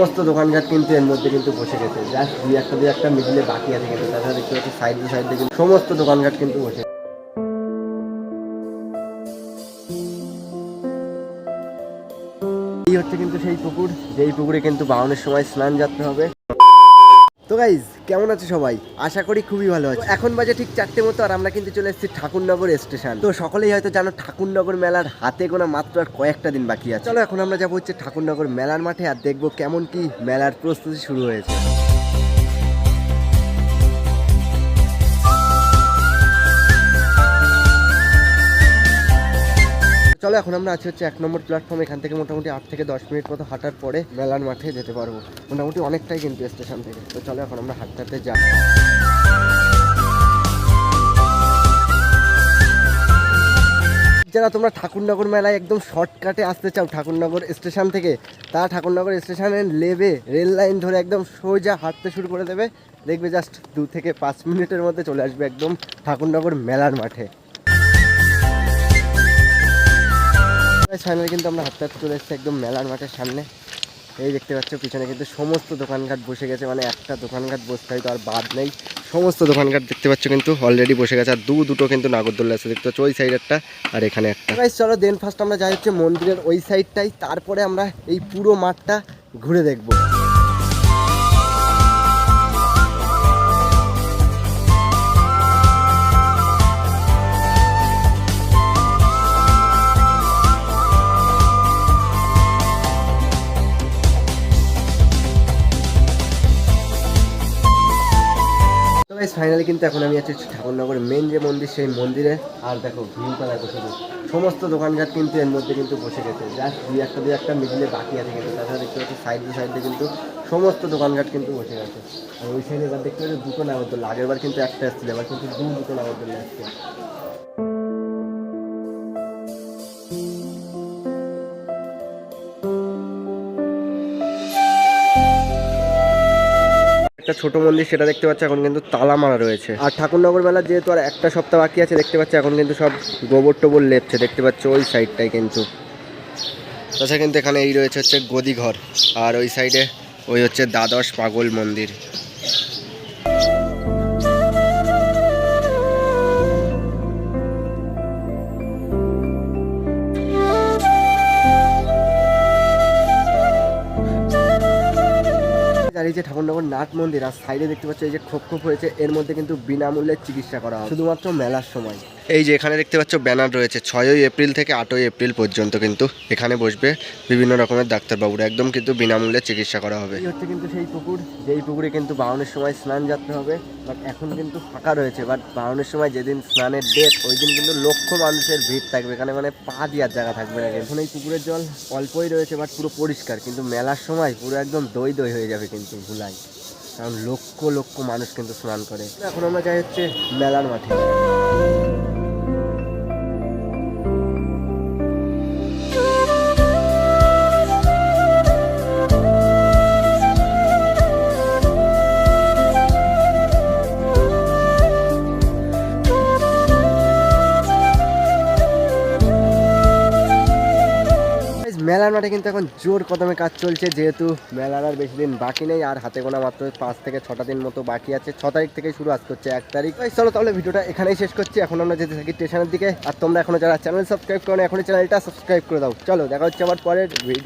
সমস্ত দোকানঘাট কিন্তু এর মধ্যে কিন্তু বসে গেছে। জাস্ট দুই একটা দুই একটা মিডিলে বাকি আছে কিন্তু। তাছাড়া দেখতে পাচ্ছি সাইড সাইডে কিন্তু সমস্ত দোকানঘাট কিন্তু বসে। এই হচ্ছে কিন্তু সেই পুকুর। যেই পুকুরে কিন্তু বাউনের সময় স্নান যাতে হবে। তো গাইজ কেমন আছে সবাই? আশা করি খুবই ভালো আছে। এখন বাজে ঠিক চারটে মতো আর আমরা কিন্তু চলে এসেছি ঠাকুরনগর স্টেশন তো সকলেই হয়তো জানো ঠাকুরনগর মেলার হাতে গোনা মাত্র আর কয়েকটা দিন বাকি আছে। চলো এখন আমরা যাব হচ্ছে ঠাকুরনগর মেলার মাঠে আর দেখব কেমন কি মেলার প্রস্তুতি শুরু হয়েছে। চলো, এখন আমরা আছি হচ্ছে এক নম্বর প্ল্যাটফর্ম এখান থেকে মোটামুটি আট থেকে দশ মিনিট মতো হাঁটার পরে মেলার মাঠে যেতে পারব। মোটামুটি অনেকটাই কিন্তু স্টেশন থেকে। তো চলো, এখন আমরা হাঁটতে হাঁটতে যাই। যারা তোমরা ঠাকুরনগর মেলায় একদম শর্টকাটে আসতে চাও, ঠাকুরনগর স্টেশন থেকে তা ঠাকুরনগর স্টেশনের লেবে রেল লাইন ধরে একদম সোজা হাঁটতে শুরু করে দেবে। দেখবে জাস্ট দু থেকে পাঁচ মিনিটের মধ্যে চলে আসবে একদম ঠাকুরনগর মেলার মাঠে। ফাইনালি কিন্তু আমরা হাঁটতে হাঁটতে চলে এসেছি একদম মেলার মাঠের সামনে। এই দেখতে পাচ্ছ, পিছনে কিন্তু সমস্ত দোকানঘাট বসে গেছে মানে একটা দোকানঘাট বসতে হয়তো আর বাদ নেই। সমস্ত দোকানঘাট দেখতে পাচ্ছ কিন্তু অলরেডি বসে গেছে, আর দু দুটো কিন্তু নাগরদোল্লা আছে, দেখতে পাচ্ছ, ওই সাইড একটা আর এখানে একটা। চলো দেন ফার্স্ট আমরা যাই হচ্ছে মন্দিরের ওই সাইডটাই তারপরে আমরা এই পুরো মাঠটা ঘুরে দেখব। গাইস ফাইনালি কিন্তু এখন আমি আছি ঠাকুরনগর মেন যে মন্দির, সেই মন্দিরে। আর দেখো ভিউটা দেখো শুধু। সমস্ত দোকানঘাট কিন্তু এর মধ্যে কিন্তু বসে গেছে। জাস্ট দুই একটা দুই একটা মিডিলে বাকি আছে কিন্তু। তাছাড়া দেখতে পাচ্ছি সাইড সাইডে কিন্তু সমস্ত দোকানঘাট কিন্তু বসে গেছে। আর ওই সাইডে এবার দেখতে পাচ্ছি, দুটো নাগরদোল্লা আগের বার কিন্তু একটা এসেছিল, এবার কিন্তু দু দুটো নাগরদোল্লা এসছে। একটা ছোট মন্দির সেটা দেখতে পাচ্ছি, এখন কিন্তু তালা মারা রয়েছে। আর ঠাকুরনগর মেলা যেহেতু আর একটা সপ্তাহ বাকি আছে, দেখতে পাচ্ছি এখন কিন্তু সব গোবর টোবর লেপছে, দেখতে পাচ্ছ ওই সাইডটাই কিন্তু। তাছাড়া কিন্তু এখানে এই রয়েছে হচ্ছে গদিঘর, আর ওই সাইডে ওই হচ্ছে দ্বাদশ পাগল মন্দির। দাঁড়িয়েছে ঠাকুরনগর নাট মন্দির, আর সাইডে দেখতে পাচ্ছ এই যে খোপ খোপ হয়েছে, এর মধ্যে কিন্তু বিনামূল্যে চিকিৎসা করা হয় শুধুমাত্র মেলার সময়। এই যে এখানে দেখতে পাচ্ছ ব্যানার রয়েছে। ছয়ই এপ্রিল থেকে আটই এপ্রিল পর্যন্ত কিন্তু এখানে বসবে বিভিন্ন রকমের ডাক্তারবাবুরা। একদম কিন্তু বিনামূল্যে চিকিৎসা করা হবে। হচ্ছে কিন্তু সেই পুকুর। যেই পুকুরে কিন্তু বাউনের সময় স্নান যাতে হবে বাট এখন কিন্তু ফাঁকা রয়েছে। বাট বাউনের সময় যেদিন স্নানের ডেট ওই দিন কিন্তু লক্ষ মানুষের ভিড় থাকবে। এখানে মানে পা দেওয়ার জায়গা থাকবে না। এখন এই পুকুরের জল অল্পই রয়েছে বাট পুরো পরিষ্কার। কিন্তু মেলার সময় পুরো একদম দই দই হয়ে যাবে কিন্তু ভুলাই কারণ লক্ষ লক্ষ মানুষ কিন্তু স্নান করে। এখন আমরা যাই হচ্ছে মেলার মাঠে। মেলার মাঠে কিন্তু এখন জোর কদমে কাজ চলছে, যেহেতু মেলার আর বেশি দিন বাকি নেই, আর হাতে গোনা মাত্র পাঁচ থেকে ছটা দিন মতো বাকি আছে। ছ তারিখ থেকে শুরু আজ করছে এক তারিখ। চলো তাহলে ভিডিওটা এখানেই শেষ করছি। এখন আমরা যেতে থাকি স্টেশনের দিকে। আর তোমরা এখনও যারা চ্যানেল সাবস্ক্রাইব করো এখনই চ্যানেলটা সাবস্ক্রাইব করে দাও। চলো, দেখা হচ্ছে আমার পরের ভিডিও